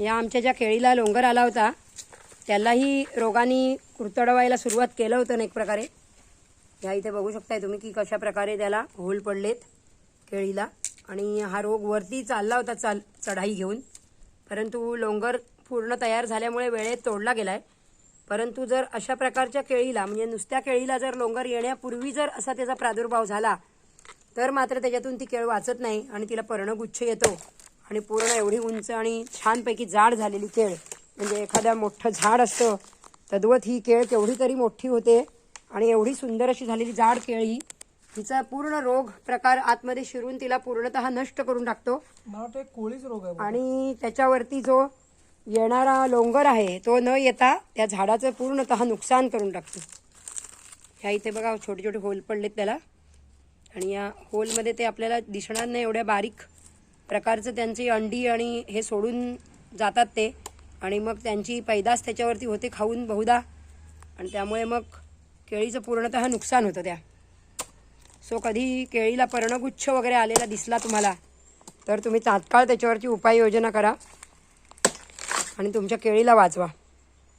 या आमच्या ज्या केळीला लोंगर आला होता त्यालाही रोगाने कुरतडवायला सुरुवात केलं होतं ना एक प्रकारे. ह्या इथे बघू शकताय तुम्ही की कशा प्रकारे त्याला होल पडलेत केळीला. आणि हा रोग वरती चालला होता चाल चढाई घेऊन. परंतु लोंगर पूर्ण तयार झाल्यामुळे वेळेत तोडला गेलाय. परंतु जर अशा प्रकारच्या केळीला म्हणजे नुसत्या केळीला जर लोंगर येण्यापूर्वी जर असा त्याचा प्रादुर्भाव झाला तर मात्र त्याच्यातून ती केळ वाचत नाही आणि तिला पर्णगुच्छ येतो. आणि पूर्ण एवढी उंच आणि छानपैकी जाड झालेली केळ. म्हणजे एखाद्या मोठं झाड असतं तद्वत ही केळ केवढी तरी मोठी होते आणि एवढी सुंदर अशी झालेली जाड केळी हिचा पूर्ण रोग प्रकार आतमध्ये शिरून तिला पूर्णतः नष्ट करून टाकतो. कोळीच रोग आहे आणि त्याच्यावरती जो येणारा लोंगर आहे तो न येता त्या झाडाचं पूर्णतः नुकसान करून टाकतो. ह्या इथे बघा छोटे छोटे होल पडलेत त्याला. आणि या होलमध्ये ते आपल्याला दिसणार नाही एवढ्या बारीक. प्रकारचं त्यांची अंडी आणि हे सोडून जातात ते. आणि मग त्यांची पैदास त्याच्यावरती होते खाऊन बहुधा. आणि त्यामुळे मग केळीचं पूर्णतः नुकसान होतं त्या. सो कधी केळीला पर्णगुच्छ वगैरे आलेला दिसला तुम्हाला तर तुम्ही तात्काळ त्याच्यावरची उपाययोजना करा आणि तुमच्या केळीला वाचवा.